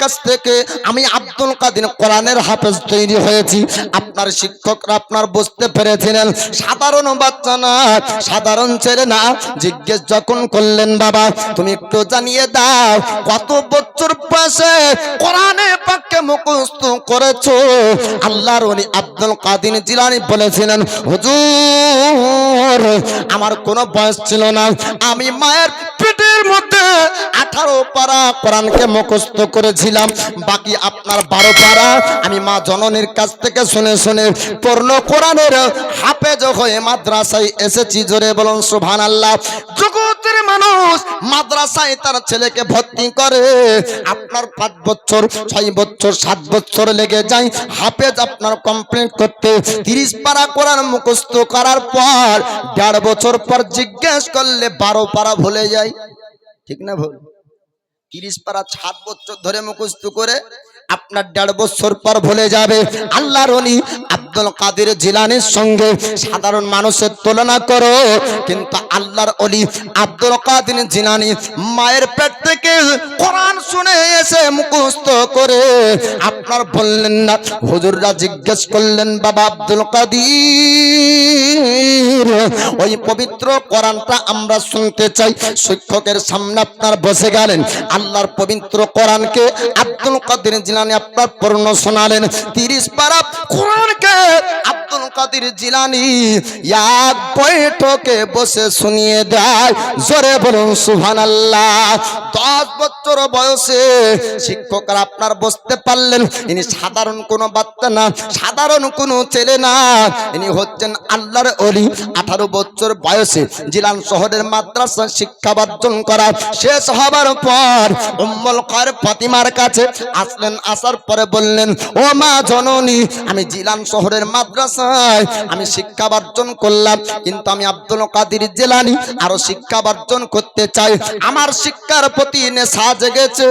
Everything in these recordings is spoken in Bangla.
কাছ থেকে আমি আব্দুল কাদির কোরআনের হাফেজ তৈরি হয়েছি। আপনার শিক্ষকরা আপনার বুঝতে পেরেছিলেন। সাধারণ বাচ্চা না, সাধারণ ছেলে না। জিজ্ঞেস যখন করলেন, বাবা, তুমি একটু জানিয়ে দাও, কত বছর পাশে কোরআনে করেছ? আল্লাহর ওলি আব্দুল কাদির জিলানি বলেছিলেন, হুজুর, আমার কোনো বয়স ছিল না। আমি মায়ের পেটের মধ্যে আঠারো পারা কোরআনকে মুখস্থ করেছিলাম বাকি আপনার বারো পারা, আমি মা জননীর কাছ থেকে শুনে শুনে পূর্ণ কোরআনের হাফেজ হয়ে মাদ্রাসায় এসেছি। জোরে বলুন সুভান আল্লাহ জগতের মানুষ মাদ্রাসায় তার ছেলেকে ভর্তি করে। আপনার পাঁচ বছর, ছয় বছর, সাত বছর লেগে যায়। হাফেজ আপনার কমপ্লিট করতে তিরিশ পারা কোরআন মুখস্থ করার পর দেড় বছর পর জিজ্ঞেস করলে বারো পারা ভুলে যায়। ঠিক না ভুল? তিরিশ পারা সাত বছর ধরে মুখস্থ করে আপনার দেড় বছর পর ভুলে যাবে। আল্লাহর অলি আব্দুল কাদের জিলানির সঙ্গে সাধারণ মানুষের তুলনা করো। কিন্তু আল্লাহর অলি আব্দুল কাদের জিলানি মায়ের পেট থেকে কোরআন শুনে এসে মুখস্থ করে আপনার বললেন না, হুজুররা জিজ্ঞেস করলেন, বাবা আব্দুল কাদির ওই পবিত্র কোরআনটা আমরা শুনতে চাই। শিক্ষকের সামনে আপনার বসে গেলেন। আল্লাহর পবিত্র কোরআনকে আব্দুল কাদের জিলানি আপনার পূর্ণ শোনালেন। তিরিশ পারা আব্দুল কাদের জিলানি, এক বৈঠকে বসে শুনিয়ে দেয়, জোরে বলুন সুহান আল্লাহ দশ বছর বয়সে শিক্ষকরা আপনার বসতে পারলেন, ইনি সাধারণ কোনো বাচ্চা না, সাধারণ কোনো ছেলে না। ইনি হচ্ছেন আল্লাহর অলি আঠারো বছর বয়সে জিলান শহরের মাদ্রাসা শিক্ষা অর্জন করা শেষ হবার পর উম্মল কর ফাতিমার কাছে আসলেন, আসার পরে বললেন, ও মা জননী, আমি জিলান শহরের মাদ্রাসায় আমি শিক্ষা অর্জন করলাম, কিন্তু আমি আব্দুল কাদির জেলানি আরও শিক্ষা অর্জন করতে চাই। আমার শিক্ষার প্রতি নেশা জেগেছে।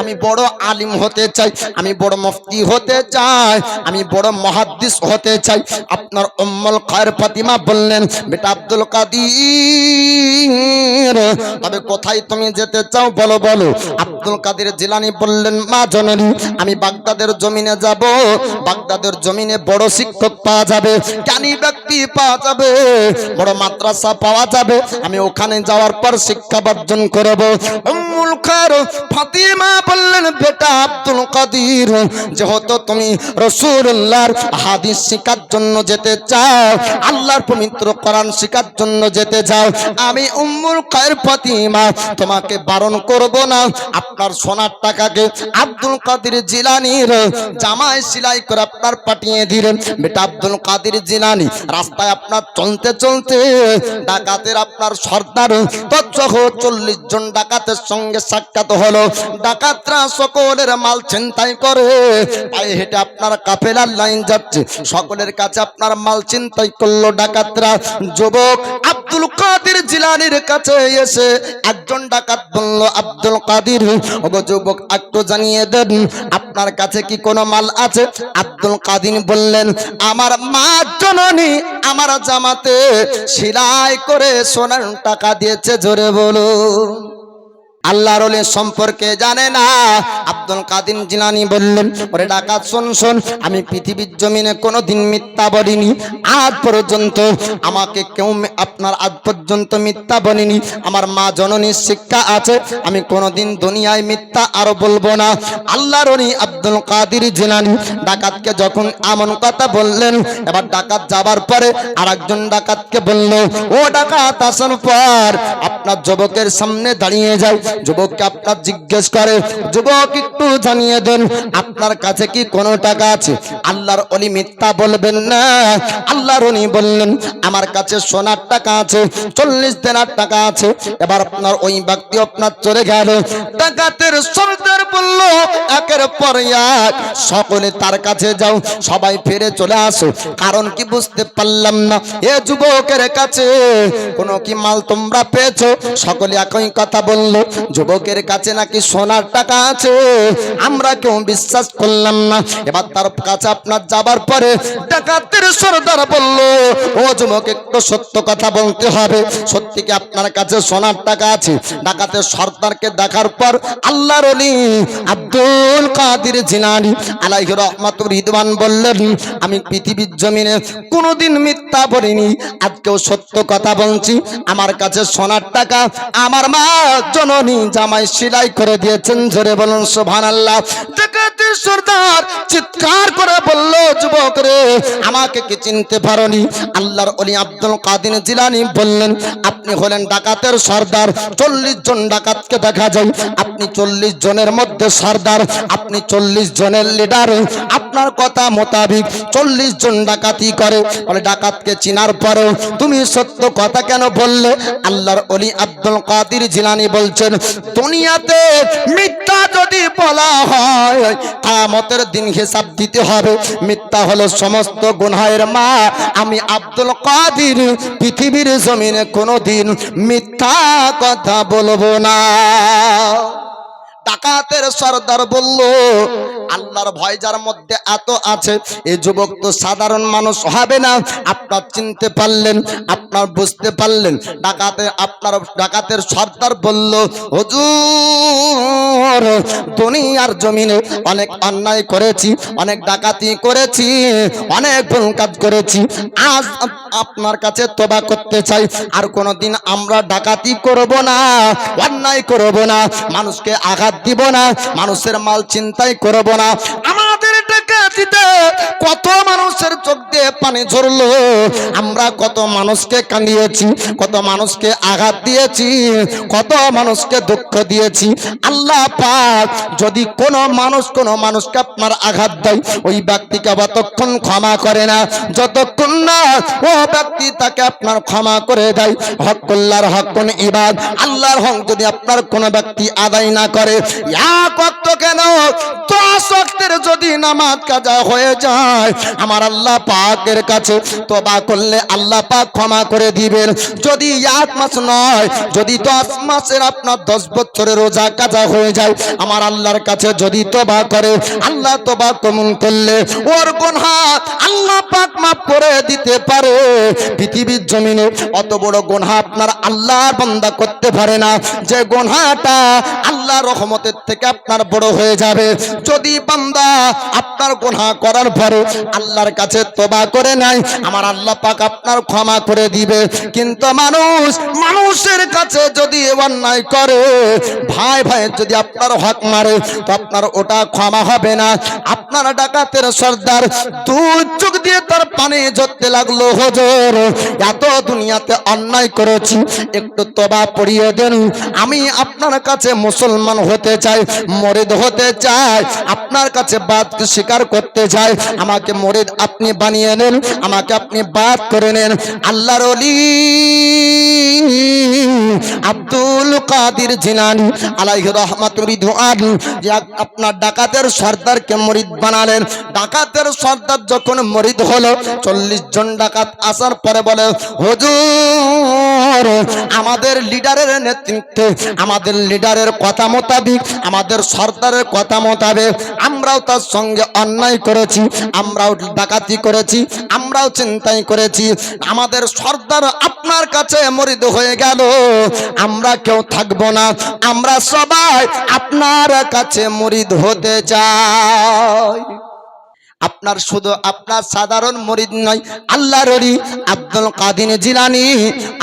আমি বড় আলিম হতে চাই, আমি বড় মুফতি হতে চাই, আমি বড় মহাদ্দিস হতে চাই। আপনার উম্মল খায়ের ফাতিমা বললেন, বেটা আব্দুল কাদির, তবে কোথায় তুমি যেতে চাও বলো বলো। আব্দুল কাদির জিলানি বললেন, মা জননী, আমি বাগদাদের জমিনে যাব। বাগদাদের জমিনে বড় শিক্ষক পাওয়া যাবে। জ্ঞানী ব্যক্তি পাওয়া যাবে, বড় মাদ্রাসা পাওয়া যাবে। আমি ওখানে যাওয়ার পর শিক্ষা অর্জন করব। উম্মুল খায়ের ফাতিমা বললেন, বেটা আব্দুল কাদির, যেহেতু তুমি হাদিস শেখার জন্য যেতে চাও, আল্লাহর পবিত্র কোরআন শেখার জন্য যেতে চাও, আমি উম্মুল খায়ের ফাতিমা তোমাকে বারণ করব না। আপনার সোনার টাকাকে আব্দুল কাদির জিলানির জামায় সেলাই করে আপনার পাঠিয়ে দিলেন। বেটা আব্দুল কাদের জিলানি রাস্তায় আপনার চলতে চলতে ডাকাতের আপনার সর্দার তৎসহ চল্লিশ জন ডাকাতের সঙ্গে সাক্ষাৎ হলো। ডাকাতরা সকলের মাল ছিনতাই করে। পায়ে হেঁটে আপনার কাফেলার লাইন যাচ্ছে। সকলের কাছে আপনার মাল চিন্তাই করল ডাকাতরা। যুবক আব্দুল কাদের জিলানির কাছে এসে একজন ডাকাত বলল, আব্দুল কাদির যুবক, একটু জানিয়ে দেন, আপনার কাছে কি কোনো মাল আছে? আব্দুল কাদির বললেন, আমার মা জননী, আমার জামাতে সেলাই করে সোনার টাকা দিয়েছে জোরে বলুন। আল্লাহর ওলি সম্পর্কে জানে না। আব্দুল কাদির জিলানি বললেন, ওরে ডাকাত, শোন শোন, আমি পৃথিবীর জমিনে কোনো দিন মিথ্যা বলিনি। আজ পর্যন্ত আমাকে কেউ আপনার আজ পর্যন্ত মিথ্যা বলিনি। আমার মা জননীর শিক্ষা আছে, আমি কোনোদিন দুনিয়ায় মিথ্যা আরও বলব না। আল্লাহর ওলি আব্দুল কাদির জিলানি ডাকাতকে যখন এমন কথা বললেন, এবার ডাকাত যাবার পরে আর একজন ডাকাতকে বলল, ও ডাকাত, আসার পর আপনার যুবকের সামনে দাঁড়িয়ে যায় যুবককে আপনার জিজ্ঞেস করে, যুবক, একটু জানিয়ে দেন, আপনার কাছে কি কোনো টাকা আছে? আল্লাহর অলি মিথ্যা বলবেন না। আল্লাহর অলি বললেন, আমার কাছে সোনার টাকা আছে, চল্লিশ দেনার টাকা আছে। এবার আপনার ওই ব্যক্তি আপনার চলে গেল। ডাকাতের সর্দার বলল, একের পর এক, সকলে তার কাছে যাও, সবাই ফিরে চলে আসো। কারণ কি বুঝতে পারলাম না, এ যুবকের কাছে কোনো কি মাল তোমরা পেয়েছ? সকলে একই কথা বলল যুবকের কাছে নাকি সোনার টাকা আছে? আমরা কেউ বিশ্বাস করলাম না। এবার তার কাছে আপনার যাবার পরে ডাকাতের সর্দার বলল, ও যুবক, একটু সত্য কথা বলতে হবে। সত্যি কি আপনার কাছে সোনার টাকা আছে? ডাকাতের সর্দারকে দেখার পর আল্লাহর অলি আব্দুল কাদের জিনানি আলাইহি রহমাতুর রিদওয়ান বললেন, আমি পৃথিবীর জমিনে কোনোদিন মিথ্যা বলিনি। আজকেও সত্য কথা বলছি। আমার কাছে সোনার টাকা, আমার মা জননী জামাই সেলাই করে দিয়েছেন, জোরে বলুন সুবহানাল্লাহ। ডাকাতের সর্দার চিৎকার করে বলল, যুবক রে, আমাকে কি চিনতে পারোনি? আল্লাহর অলি আব্দুল কাদির জিলানি বললেন, আপনি হলেন ডাকাতের সর্দার, চল্লিশ জন ডাকাতকে দেখা যায়। আপনি চল্লিশ জনের মধ্যে সর্দার, আপনি চল্লিশ জনের লিডার। আপনার কথা মোতাবিক চল্লিশ জন ডাকাতি করে। বলে, ডাকাতকে চিনার পরেও তুমি সত্য কথা কেন বললে? আল্লাহর অলি আব্দুল কাদির জিলানি বলছেন দুনিয়াতে মিথ্যা যদি বলা হয় কামতের দিন হিসাব দিতে হবে। মিথ্যা হলো সমস্ত গুনহায়ের মা। আমি আব্দুল কাদির পৃথিবীর জমিনে কোনোদিন মিথ্যা কথা বলব না। ডাকাতের সর্দার বলল, আল্লাহর ভয় যার মধ্যে এত আছে এই যুবক তো সাধারণ মানুষ হবে না। আপনার চিনতে পারলেন, আপনার বুঝতে পারলেন। ডাকাতে, আপনার ডাকাতের সর্দার বলল, হুজুর, দুনিয়ার জমিনে অনেক অন্যায় করেছি, অনেক ডাকাতি করেছি, অনেক ভুল কাজ করেছি। আজ আপনার কাছে তোবা করতে চাই, আর কোনোদিন আমরা ডাকাতি করব না, অন্যায় করব না। মানুষকে আঘাত দিব না মানুষের মাল চিন্তাই করব না। আমাদের ডাকাতিতে কত মানুষের চোখ দিয়ে পানি ঝরলো। আমরা কত মানুষকে কাঁদিয়েছি, কত মানুষকে আঘাত দিয়েছি, কত মানুষকে দুঃখ দিয়েছি। আল্লাহ পাক যদি কোনো মানুষ কোনো মানুষকে আপনার আঘাত দেয়, ওই ব্যক্তিকে যতক্ষণ ক্ষমা করে না। যতক্ষণ না ও ব্যক্তি তাকে আপনার ক্ষমা করে দেয়। হকুল্লার হকুন ইবাদ, আল্লাহর হক যদি আপনার কোনো ব্যক্তি আদায় না করে অক্ত কেন? দশ অক্তের যদি নামাজ কাজা হয়ে যায়। আমার আল্লাহ পাকের কাছে তোবা করলে আল্লাহ পাক ক্ষমা করে দিবেন। যদি এক মাস নয়, যদি দশ মাসের আপনার দশ বছরের রোজা কাজা হয়ে যায়, আমার আল্লাহর কাছে যদি তোবা করে, আল্লাহ তোবা কমন করলে ওর গুনহা আল্লাহ পাক মাফ করে দিতে পারে। পৃথিবীর জমিনে অত বড় গুনহা আপনার আল্লাহর বান্দা করতে পারে না। যে গুনহাটা আল্লাহ রহমতের থেকে আপনার বড় হয়ে যাবে। যদি বান্দা আপনার গুনহা করার পরে আল্লাহর কাছে তোবা করে নাই আমার আল্লাহ পাক আপনার ক্ষমা করে দিবে। কিন্তু মানুষ, মানুষের কাছে যদি অন্যায় করে, ভাই ভাই যদি আপনার হক মারে, তো আপনার ওটা ক্ষমা হবে না। আপনার ডাকাতের সর্দার দুই চোখ দিয়ে তার পানি ঝরতে লাগল, হজর। এত দুনিয়াতে অন্যায় করেছি, একটু তোবা পড়িয়ে দেন। আমি আপনার কাছে মুসলমান হতে চাই মরিদ হতে চাই আপনার কাছে বাদ স্বীকার করতে চাই আমাকে মরিদ আপনি বানিয়ে নেন, আমাকে আপনি বাদ করে নেন। আল্লাহর অলি আব্দুল কাদির জিলানি আলাইহি রহমাতুর রিদওয়ান, যে আপনার ডাকাতের সর্দারকে মরিদ বানালেন। ডাকাতের সর্দার যখন মরিদ হলো, চল্লিশ জন ডাকাত আসার পরে বলে, হুজুর, আমাদের লিডারের নেতৃত্বে, আমাদের লিডারের কথা মোতাবিক, আমাদের সর্দারের কথা মোতাবেক আমরাও তার সঙ্গে অন্যায় করেছি, আমরাও ডাকাতি করেছি, আমরাও চিন্তাই করেছি। আমাদের সর্দার আপনার কাছে মরিদ হয়ে গেল। আমরা কেউ থাকব না, আমরা সবাই আপনার কাছে মরিদ হতে চাই। আপনার শুধু আপনার সাধারণ মরিদ নয়, আল্লাহর অলি আব্দুল কাদিন জিলানি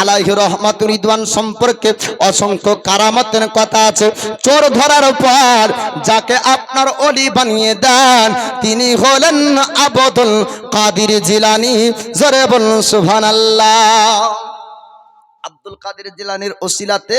আলাইহি রহমাতুর রিদওয়ান সম্পর্কে অসংখ্য কারামতের কথা আছে। চোর ধরার পর যাকে আপনার অলি বানিয়ে দেন, তিনি হলেন আবদুল কাদির জিলানি। জোরে বলুন, সুবহানাল্লাহ। আব্দুল কাদের জিলানির ওসিলাতে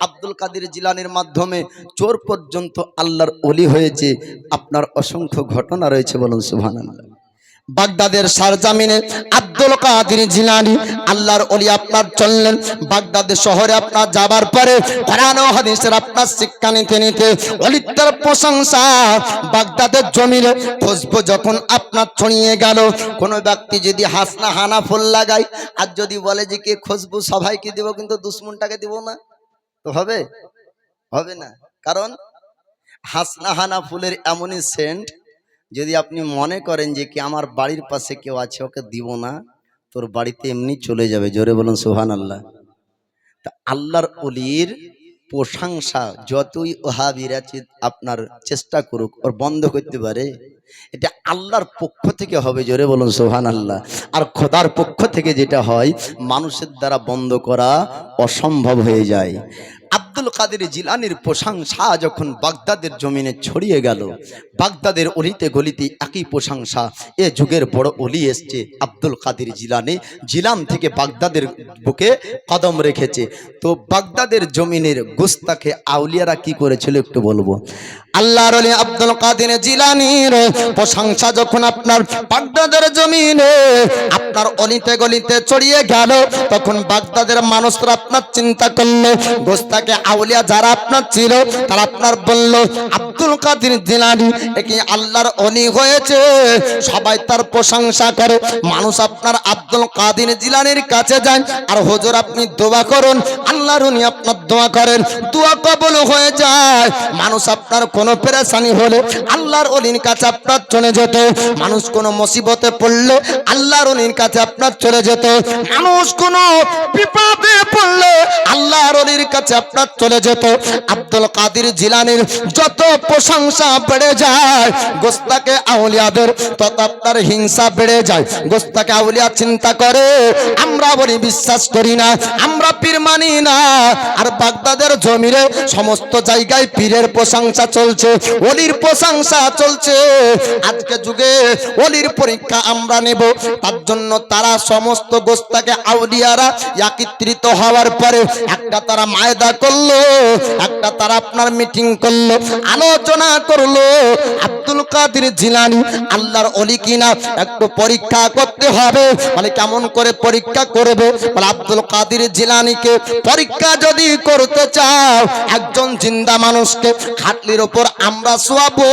আব্দুল কাদের জিলানির মাধ্যমে চোর পর্যন্ত আল্লাহর অলি হয়েছে। আপনার অসংখ্য ঘটনা রয়েছে বলুন, সুবহানাল্লাহ। বাগদাদের সারজামিনে আব্দুল কাদের জিলানি আল্লাহর ওলি আপনার চললেন। বাগদাদের শহরে আপনার যাবার পরে কোরআন ও হাদিসের আপনার শিক্ষা নিতে নিতে অলিত্বের প্রশংসা বাগদাদের জমিনে খুশবু যখন আপনার ছড়িয়ে গেল। কোনো ব্যক্তি যদি হাসনা হানা ফুল লাগায় আর যদি বলে যে কে খুশবু সবাইকে দিব কিন্তু দুশ্মনটাকে দিব না, তো হবে? হবে না। কারণ হাসনা হানা ফুলের এমনই সেন্ট যদি আপনি মনে করেন যে কি আমার বাড়ির পাশে কেউ আছে, ওকে দিব না, তোর বাড়িতে এমনি চলে যাবে। জোরে বলুন সোহান আল্লাহ তা আল্লাহর অলির প্রশংসা যতই ওহাবিরা আপনার চেষ্টা করুক, ওর বন্ধ করতে পারে, এটা আল্লাহর পক্ষ থেকে হবে, জোরে বলুন সোহান আল্লাহ আর খোদার পক্ষ থেকে যেটা হয়, মানুষের দ্বারা বন্ধ করা অসম্ভব হয়ে যায়। আব্দুল কাদের জিলানির প্রশংসা যখন বাগদাদের জমিনে ছড়িয়ে গেল, বাগদাদের অলিতে গলিতে একই প্রশংসা এ যুগের বড় অলি এসছে আব্দুল কাদের জিলানি। জিলান থেকে বাগদাদের বুকে কদম রেখেছে। তো বাগদাদের জমিনের গোস্তাকে আউলিয়ারা কি করেছিল একটু বলব? আল্লাহর আলী আব্দুল কাদের জিলানির প্রশংসা যখন আপনার বাগদাদের জমিনে আপনার অলিতে গলিতে ছড়িয়ে গেল, তখন বাগদাদের মানুষরা আপনার চিন্তা করল, গোস্তাকে আউলিয়া যারা আপনার ছিল, তারা আপনার বলল, আব্দুল কাদের জিলানি একই আল্লাহর অলি হয়েছে? সবাই তার প্রশংসা করে। মানুষ আপনার আব্দুল কাদের জিলানির কাছে যায়, আর হুজুর, আপনি দোয়া করুন, আল্লাহর উনি আপনার দোয়া করেন, দোয়া কবল হয়ে যায়। মানুষ আপনার কোনো পেরেশানি হলে আল্লাহর অলির কাছে আপনার চলে যেত। মানুষ কোনো মুসিবতে পড়লে আল্লাহর অলির কাছে আপনার চলে যেত। মানুষ কোনো বিপদে পড়লে আল্লাহর অলির কাছে আপনার চলে যেত, আব্দুল কাদির জিলানির যত প্রশংসা বেড়ে যায়, গোস্তাকে আউলিয়াদের, তত আপনার হিংসা বেড়ে যায়। গোস্তাকে আউলিয়া চিন্তা করে, আমরা বলি বিশ্বাস করি না, আমরা পীর মানি না। আর বাগদাদের জমিরে সমস্ত জায়গায় পীরের প্রশংসা চলছে, অলির প্রশংসা চলছে। আজকে যুগে অলির পরীক্ষা আমরা নেব, তার জন্য তারা সমস্ত গোস্তাকে আউলিয়ারা একত্রিত হওয়ার পরে একটা তারা মায়দা করল একটা তারা আপনার মিটিং করল আলোচনা করল। কাদের জিলানি, আল্লাহর অলি কিনা, একটু পরীক্ষা করতে হবে। মানে কেমন করে পরীক্ষা করবে? বলে আব্দুল কাদের জিলানিকে পরীক্ষা যদি করতে চাও, একজন জিন্দা মানুষকে খাটলির ওপর আমরা শোয়াবো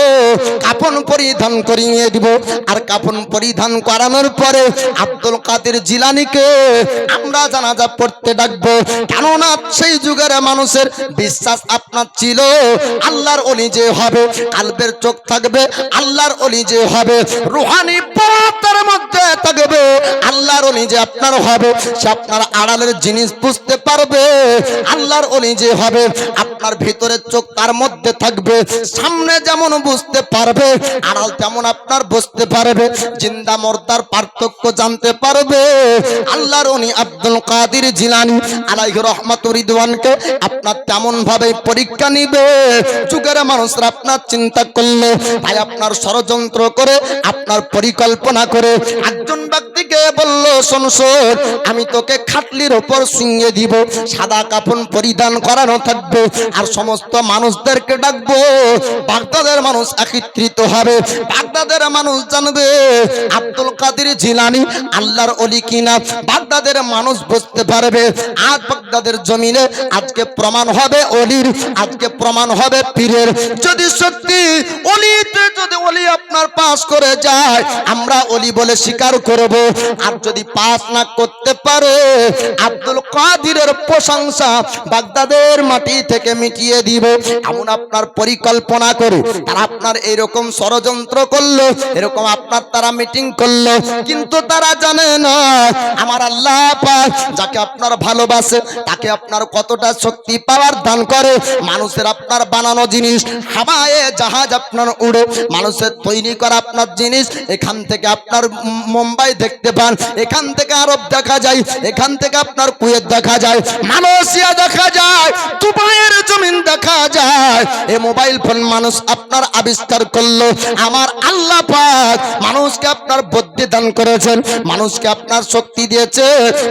কাপন পরিধান করিয়ে দিব। আর কাপন পরিধান করানোর পরে আব্দুল কাদের জিলানিকে আমরা জানাজা পড়তে ডাকবো। কেননা সেই যুগের মানুষের বিশ্বাস আপনার ছিল, আল্লাহর অলি যে হবে, কালবের চোখ থাকবে আল্লাহর অলি যে হবে, রুহানি পথের মধ্যে থাকবে। আল্লাহর অলি যে আপনার হবে, সে আপনার আড়ালের জিনিস বুঝতে পারবে। আল্লাহর অলি যে হবে, আপনার ভিতরে চোখ তার মধ্যে থাকবে। সামনে যেমন বুঝতে পারবে, আড়াল তেমন আপনার বুঝতে পারবে। জিন্দা মর্দার পার্থক্য জানতে পারবে। আল্লাহর উনি আব্দুল কাদির জিলানি আলাইহ রহমত রিদওয়ানকে আপনার তেমন ভাবে পরীক্ষা নিবে। যুগের মানুষরা আপনার চিন্তা করলে তাই আপনার ষড়যন্ত্র করে আপনার পরিকল্পনা করে। একজন ব্যক্তিকে বলল শোন শোন, আমি তোকে খাটলির ওপর সিঙ্গে দিব। সাদা কাপন পরিধান করানো থাকবে আর সমস্ত মানুষদেরকে ডাকবো। বাগদাদের মানুষ একত্রিত হবে। বাগদাদের মানুষ জানবে আব্দুল কাদের জিলানি আল্লাহর অলি কিনা। বাগদাদের মানুষ বুঝতে পারবে। আজ বাগদাদের জমিনে আজকে প্রমাণ হবে অলির, আজকে প্রমাণ হবে পীরের। যদি সত্যি অলিতে যদি অলি আপনার পাস করে যায়, আমরা অলি বলে স্বীকার করব। আর যদি পাস না করতে পারে, আব্দুল কাদিরের প্রশংসা বাগদাদের মাটি থেকে মিটিয়ে দিব। এমন আপনার পরিকল্পনা করে, তারা আপনার এরকম ষড়যন্ত্র করল, এরকম আপনার তারা মিটিং করল, কিন্তু তারা জানে না, আমার আল্লাহ পাক যাকে আপনার ভালোবাসে তাকে আপনার কতটা শক্তি পাওয়ার দান করে। মানুষের আপনার বানানো জিনিস হাওয়ায় জাহাজ আপনার উড়ে। মানুষের তৈরি করা আপনার জিনিস, এখান থেকে আপনার মুম্বাই দেখতে পান। এখান থেকে আরব দেখা যায়, এখান থেকে আপনার কুয়েত দেখা যায়, মালয়েশিয়া দেখা যায়, দুবাইয়ের জমিন দেখা যায়। এ মোবাইল ফোন মানুষ আপনার আবিষ্কার করল। আমার আল্লাহ পাক মানুষকে আপনার বুদ্ধি দান করেছেন, মানুষকে আপনার শক্তি দিয়েছে,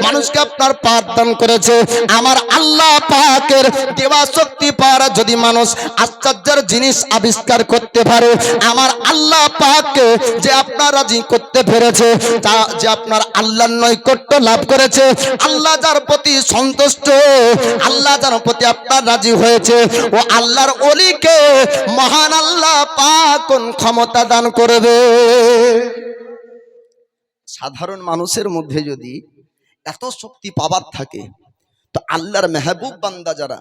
মানুষকে আপনার পাঠ দান করেছে। আমার আল্লাহ পাকের দেওয়া শক্তি পাওয়ার যদি মানুষ আশ্চর্যের জিনিস আবিষ্কার করতে পারে, আমার আল্লাহ পাককে যে আপনার রাজি করতে পেরেছে, তা- যে আপনার আল্লাহর নৈকট্য লাভ করেছে, আল্লাহ যার প্রতি সন্তুষ্ট, আল্লাহ যার প্রতি আপনার রাজি হয়েছে, ও আল্লাহর অলিকে মহান আল্লাহ পাক কোন ক্ষমতা দান করবে? সাধারণ মানুষের মধ্যে যদি এত শক্তি পাবার থাকে তো আল্লাহর মেহবুব বান্দা যারা,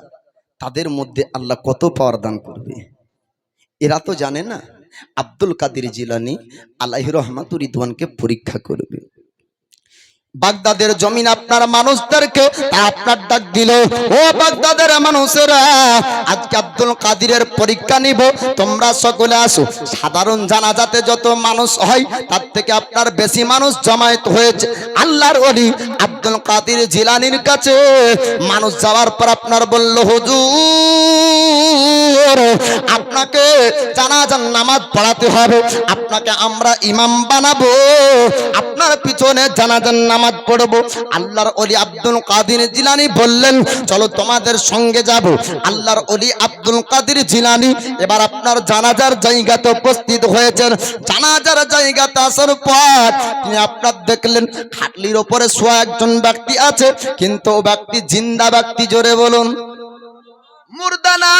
তাদের মধ্যে আল্লাহ কত পাওয়ার দান করবে? এরা তো জানে না। আব্দুল কাদির জিলানি আল্লাহ রহমাতুর রিদওয়ানকে পরীক্ষা করবে। বাগদাদের জমিন আপনার মানুষদেরকে আপনার ডাক দিল। ও বাগদাদের মানুষেরা, আজকে আব্দুল কাদিরের পরীক্ষা নিব, তোমরা সকলে আসো। সাধারণ জানাজাতে যত মানুষ হয়, তার থেকে আপনার বেশি মানুষ জমায়েত হয়েছে। আল্লাহর অলি আব্দুল কাদির জিলানির কাছে মানুষ যাওয়ার পর আপনার বলল, হুজুর, আপনাকে জানাজান নামাজ পড়াতে হবে। আপনাকে আমরা ইমাম বানাবো। আপনার পিছনে জানাজান নামাজ পড়ব। আল্লাহর অলি আব্দুল কাদির জিলানি বললেন, চলো তোমাদের সঙ্গে যাব। আল্লাহর অলি আব্দুল কাদির জিলানি এবার আপনার জানাজার জায়গাতে উপস্থিত হয়েছেন। জানাজার জায়গাতে আসার পর তিনি আপনার দেখলেন, খাটলির ওপরে শোয়া একজন ব্যক্তি আছে, কিন্তু ব্যক্তি জিন্দা ব্যক্তি, জোরে বলুন। মুর্দানা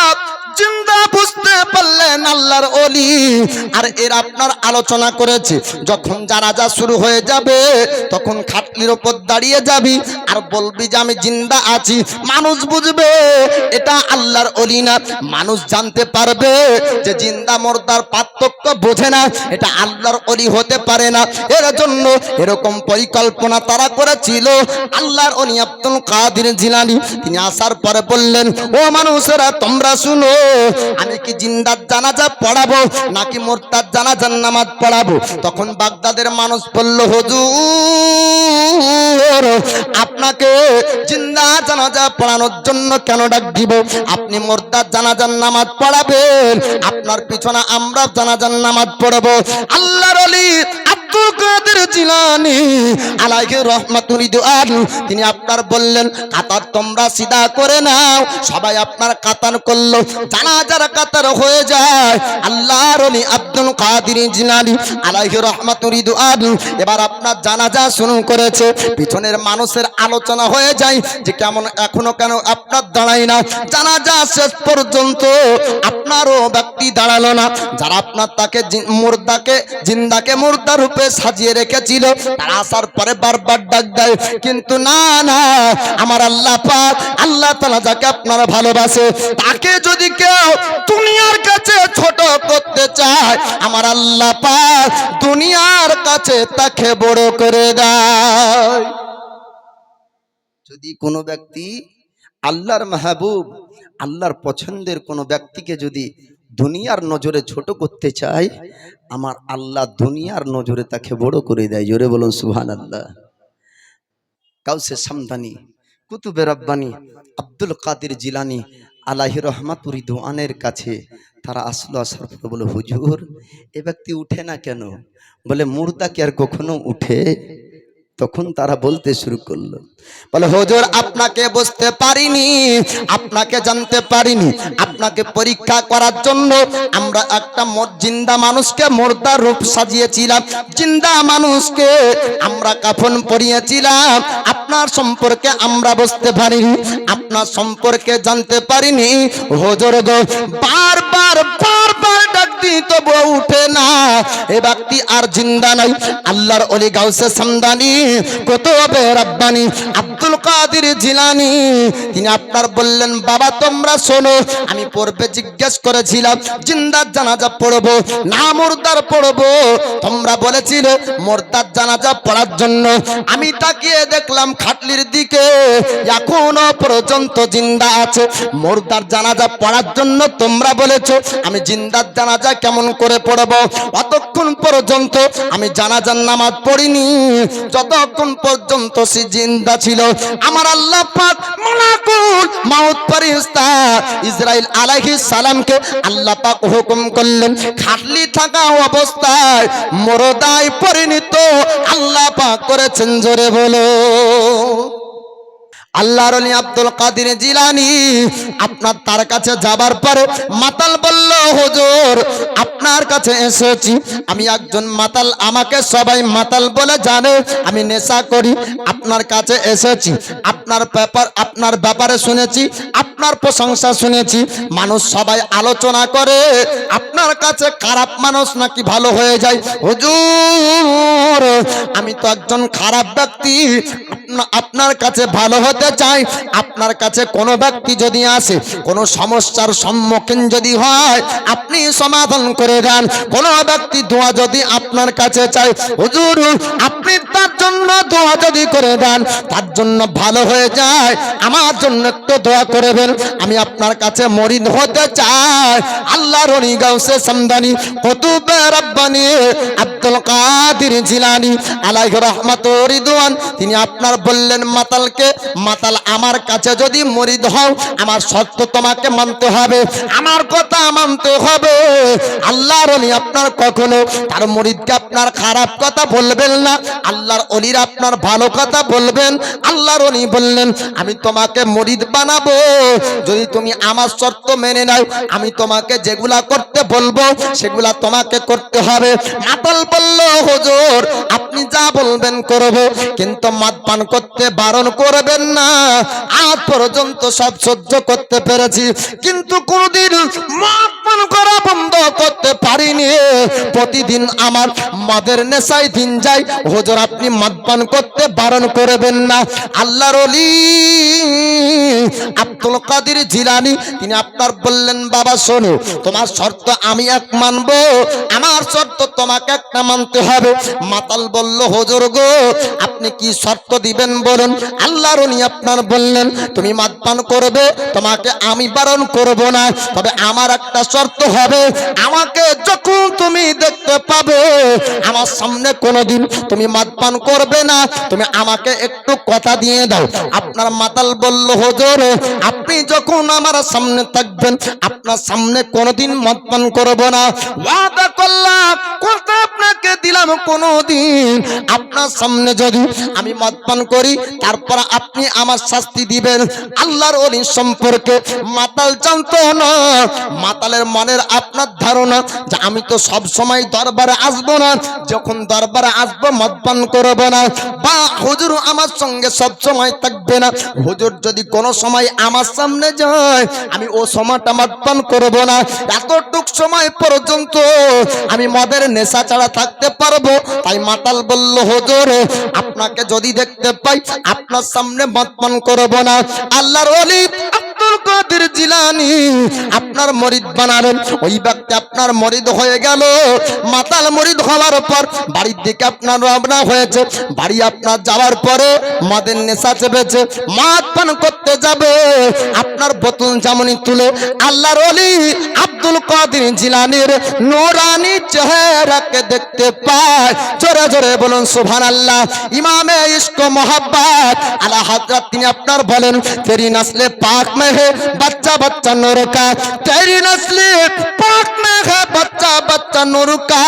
জিন্দা বুঝতে পারলেন আল্লাহর অলি আর এর আপনার আলোচনা করেছে, যখন জানাজা শুরু হয়ে যাবে, তখন খাটলির ওপর দাঁড়িয়ে যাবি আর বলবি যে আমি জিন্দা আছি। মানুষ বুঝবে, এটা আল্লাহর অলি না। মানুষ জানতে পারবে যে জিন্দা মোর্দার পার্থক্য বোঝে না, এটা আল্লাহর অলি হতে পারে না। এর জন্য এরকম পরিকল্পনা তারা করেছিল। আল্লাহর অলি আব্দুল কাদির জিলানি, তিনি আসার পরে বললেন, ও মানুষেরা, তোমরা শুনো আমি কি জিন্দার জানাজা পড়াবো নাকি মোরতার জানাজার নামাজ পড়াবো? তখন বাগদাদের মানুষ বলল, হুজুর, আপনাকে জিন্দা জানাজা পড়ানোর জন্য কেন ডাক দিব? আপনি মোরতার জানাজার নামাজ পড়াবেন, আপনার পিছনে আমরা জানাজার নামাজ পড়াবো। আল্লাহর অলি আব্দুল কাদের জিলানি, আলাইহি রহমাতুল দুআন তিনি আপনার বললেন, কাতার তোমরা সিধা করে নাও, সবাই আপনার কাতার করল। জানাজার কাতার হয়ে যায়। আল্লাহর ওলি আব্দুল কাদের জিলানি, আলাইহি রহমাতুল দুআন এবার আপনার জানাজা শুরু করেছে। পিছনের মানুষের আলোচনা হয়ে যায় যে কেমন, এখনও কেন আপনার দাঁড়াই না। জানাজা শেষ পর্যন্ত আপনারও ব্যক্তি দাঁড়াল না। যারা আপনার তাকে মুর্দাকে, জিন্দাকে মুর্দা রূপে সাজিয়ে রেখেছিল। আসার পরে বারবার ডাক দেয়, কিন্তু না না, আমার আল্লাহ পাক, আল্লাহ তালা যাকে আপনারা ভালোবাসে, তাকে যদি কেউ দুনিয়ার কাছে ছোট করতে চায়, আমার আল্লাহ পাক দুনিয়ার কাছে তাকে বড় করে দেয়। যদি কোনো ব্যক্তি আল্লাহর মাহবুব, আল্লাহর পছন্দের কোনো ব্যক্তিকে যদি দুনিয়ার নজরে ছোট করতে চায় আমার আল্লাহ দুনিয়ার নজরে তাকে বড় করে দেয়। জোরে বলুন সুহান আল্লাহ কাউসে সামদানি, কুতুবে রব্বানি, আব্দুল কাদের জিলানি আলাহি রহমাতুরি দোয়ানের কাছে তারা আসলো আসার পরে বলে, হুজুর, এ ব্যক্তি উঠে না কেন? বলে, মুর্দা কি আর কখনো উঠে? তখন তারা বলতে শুরু করল। বলে, হুজুর, আপনাকে বুঝতে পারিনি, আপনাকে জানতে পারিনি। আপনাকে পরীক্ষা করার জন্য আমরা একটা জিন্দা মানুষকে মোর্দার রূপ সাজিয়েছিলাম। জিন্দা মানুষকে আমরা কাফন পরিয়েছিলাম। আপনার সম্পর্কে আমরা বুঝতে পারিনি, আপনার সম্পর্কে জানতে পারিনি। হুজুর গো, বারবার বারবার ডাক দিই তবুও উঠে না। এ ব্যক্তি আর জিন্দা নাই। আল্লাহর অলি গাউসে সামদানি। কত হবে রাব্বানি আব্দুল কাদের জিলানি। তিনি আপনার বললেন, বাবা, তোমরা শোনো, আমি পূর্বে জিজ্ঞেস করেছিলাম, জিন্দার জানাজা পড়ব, না মুর্দার পড়ব। তোমরা বলেছিলে, মোর্দার জানাজা পড়ার জন্য। আমি তাকিয়ে দেখলাম, খাটলির দিকে এখনও পর্যন্ত জিন্দা আছে। মোর্দার জানাজা পড়ার জন্য তোমরা বলেছ, আমি জিন্দার জানাজা কেমন করে পড়ব? অতক্ষণ পর্যন্ত আমি জানাজার নামাজ পড়িনি। যতক্ষণ পর্যন্ত সে জিন্দা ছিল। আমার আল্লাহ পাক মালাকুল মাউত ফেরেশতা ইসরাইল আলাইহিস সালামকে আল্লাহ পাক হুকুম করলেন, খাটলি থাকা অবস্থায় মরদায় পরিণত আল্লাহ পাক করেছেন, জোরে বলো। আল্লাহর আলী আব্দুল কাদির জিলানি, আপনার তার কাছে যাবার পরে মাতাল বলল, হুজুর, আপনার কাছে এসেছি। আমি একজন মাতাল, আমাকে সবাই মাতাল বলে জানে। আমি নেশা করি, আপনার কাছে এসেছি। আপনার ব্যাপার আপনার ব্যাপারে শুনেছি, আপনার প্রশংসা শুনেছি। মানুষ সবাই আলোচনা করে, আপনার কাছে খারাপ মানুষ নাকি ভালো হয়ে যায়? হুজুর, আমি তো একজন খারাপ ব্যক্তি আপনার কাছে ভালো হতে চাই, আপনার কাছে কোনো ব্যক্তি যদি আসে, কোনো সমস্যার সম্মুখীন যদি হয়, আপনি সমাধান করে দেন। কোনো ব্যক্তি দোয়া যদি আপনার কাছে চাই হুজুর, আপনি তার জন্য দোয়া যদি করে দেন, তার জন্য ভালো হয়ে যায়, আমার জন্য একটু দোয়া করবেন আমি আপনার কাছে মরিদ হতে চাই। আল্লাহ রনি গাউসে সামদানি, কুতুবে রব্বানি, আব্দুল কাদির জিলানি, আলাইহি রহমাত রিদওয়ান, তিনি আপনার বললেন, মাতালকে, মাতাল, আমার কাছে যদি মরিদ হও, আমার শর্ত তোমাকে মানতে হবে, আমার কথা মানতে হবে। আল্লাহর অলি আপনার কখনো তার মরিদকে আপনার খারাপ কথা বলবেন না, আল্লাহর অলির আপনার ভালো কথা বলবেন। আল্লাহর অলি বললেন, আমি তোমাকে মরিদ বানাবো, যদি তুমি আমার শর্ত মেনে নাও, আমি তোমাকে যেগুলা করতে বলব, সেগুলা তোমাকে করতে হবে। মাতাল বলল, হুজুর, আপনি যা বলবেন করব, কিন্তু মদ পান করতে বারণ করবেন না। আজ পর্যন্ত সব সহ্য করতে পেরেছি। কিন্তু কোনদিন মদ পান করা বন্ধ করতে পারিনি। প্রতিদিন আমার মদের নেশায় দিন যায়। হুজুর, আপনি মদ পান করতে বারণ করবেন না। আল্লাহর অলি আব্দুল কাদের জিলানি, তিনি আপনার বললেন, বাবা, শোনো, তোমার শর্ত আমি এক মানবো। আমার শর্ত তোমাকে একটা মানতে হবে। মাতাল বলল, হুজুর গো, আপনি কি শর্ত দিবেন? বলুন আল্লাহর উনি আপনার বললেন, তুমি মদ পান করবে, তোমাকে আমি বারণ করব না, তবে আমার একটা শর্ত হবে, আমাকে যখন তুমি দেখতে পাবে, আমার সামনে কোনোদিন তুমি মদ পান করবে না, তুমি আমাকে একটু কথা দিয়ে দাও। আপনার মাতাল বলল, হুজুর, আপনি যখন আমার সামনে থাকবেন, আপনার সামনে কোনোদিন মদ পান করব না। ওয়াদা করলাম কথা আপনাকে দিলাম কোনোদিন। আপনার সামনে যদি আমি মদ পান করি, তারপর আপনি আমার শাস্তি দিবেন। আল্লাহর অলি সম্পর্কে মাতাল জানতো না মাতালের মনের আপনার ধারণা যে আমি তো সব সময় দরবারে আসব না, যখন দরবারে আসব মদ পান করব না, বা হুজুর আমার সঙ্গে সব সময় থাকবে না। হুজুর যদি কোনো সময় আমার সামনে যায়, আমি ও সময়টা মদ পান করব না। এতটুক সময় পর্যন্ত আমি মদের নেশা ছাড়া থাকতে পারব। তাই মাতাল বলল, হুজুর, আপনাকে যদি দেখতে পাই আপনার সামনে মতমন করব করব না। আল্লাহর অলি আব্দুল কাদের জিলানি আপনার মরিদ বানালেন। ওই ব্যক্তি আপনার মরিদ হয়ে গেল। মাতাল মরিদ হওয়ার পর বাড়ির দিকে আপনার রওনা হয়েছে। বাড়ি আপনার যাওয়ার পরে মদের নেশা চেপেছে। মদ পান করতে যাবে। আপনার বোতল জামনি তুলে আল্লাহর অলি আব্দুল কাদের জিলানির নোরানি চেহারাকে দেখতে পায়। জোরে জোরে বলুন সুবহান আল্লাহ ইমামে ইস্ক মোহাব্বত আলা হযরত তিনি আপনার বলেন তেরি নসলে পাক মে বাচ্চা নূর কা তেরি নসলে পাক মে হে বাচ্চা বাচ্চা নূর কা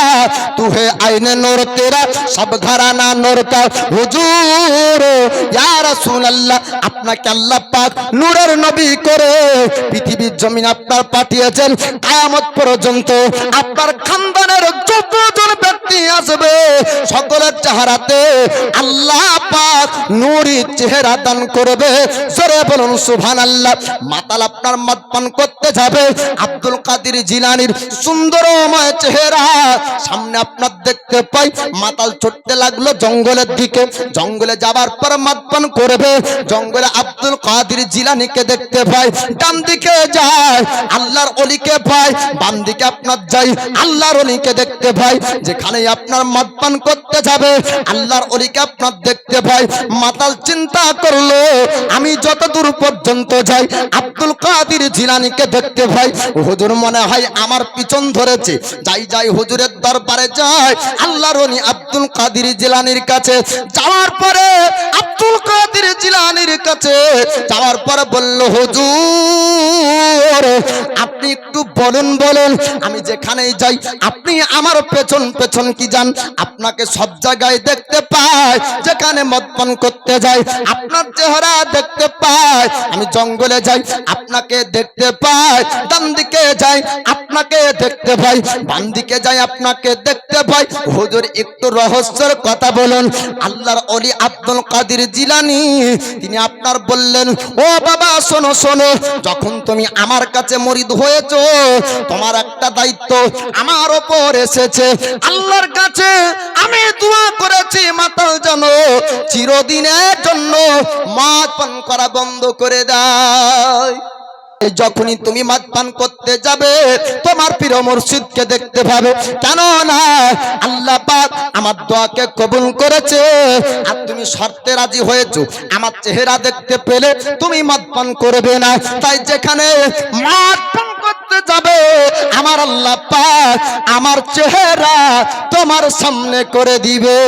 তু হে আইনে নূর তেরা, সব ঘরানা নূর কা। হুজুর, ইয়া রাসূলুল্লাহ, আপনাকে আল্লাহ পাক নূরের নবী করে পৃথিবীর জমিন আপনার পাঠিয়েছেন। কিয়ামত পর্যন্ত আপনার খানদানের যতজন ব্যক্তি আসবে, সকলের চেহারাতে আল্লাহ পাক নূরি চেহারা দান করবে। জোরে বলুন, সুবহানাল্লাহ। মাতাল আপনার মদ পান করতে যাবে। আব্দুল কাদের জিলানির সুন্দরময় চেহারা সামনে আপনার দেখতে পাই, মাতাল ছুটতে লাগল জঙ্গলের দিকে। জঙ্গলে যাবার পর মদ করবে। জঙ্গলে আব্দুল কাদের জিলানিকে দেখতে পাই। ডান দিকে যায়, আল্লাহর অলিকে পাই। বাম দিকে আপনার যাই, আল্লাহর অলিকে দেখতে পাই। যেখানে আপনার মদ করতে যাবে, আল্লাহর অলিকে আপনার দেখতে পাই। মাতাল চিন্তা করল, আমি যত দূর পর্যন্ত যাই, আব্দুল কাদের জিলানিকে দেখতে পাই। হুজুর মনে হয় আমার পিছন ধরেছে। যাই যাই হুজুরের দরবারে যায়। আল্লাহর অলি আব্দুল কাদের জিলানির কাছে। যাওয়ার পরে আব্দুল কাদের জিলানির কাছে যাওয়ার পর বলল, হুজুর, আপনি একটু বলুন বলুন। আমি যেখানেই যাই, আপনি আমার পেছন পেছন কি যান? আপনাকে সব জায়গায় দেখতে পাই। যেখানে মদপান করতে যাই, আপনার চেহারা দেখতে পাই। আমি জঙ্গলে যাই, আপনাকে দেখতে পাই। ডান দিকে যাই, আপনাকে দেখতে পাই। বাম দিকে যাই আপনাকে দেখতে পাই হুজুর, একটু রহস্যের কথা বলুন। আল্লাহর অলি আব্দুল কাদির জিলানি, তিনি আপনার বললেন, ও বাবা, শোনো শোনো, যখন তুমি আমার কাছে মরিদ হয়েছ, তোমার একটা দায়িত্ব আমার ওপর এসেছে। আল্লাহর কাছে আমি দোয়া করেছি, মাতাল যেন চিরদিনের জন্য মদ পান করা বন্ধ করে দেয়। যখনই তুমি মদ পান করতে যাবে, তোমার প্রিয় মুর্শিদকে দেখতে পাবে। কেন না? আল্লাহ পাক আমার দোয়াকে কবুল করেছে। আর তুমি শর্তে রাজি হয়েছো। আমার চেহারা দেখতে পেলে তুমি মদ পান করবে না। তাই যেখানে মদ পান করতে যাবে, আমার আল্লাহ পাক আমার চেহারা তোমার সামনে করে দিবে।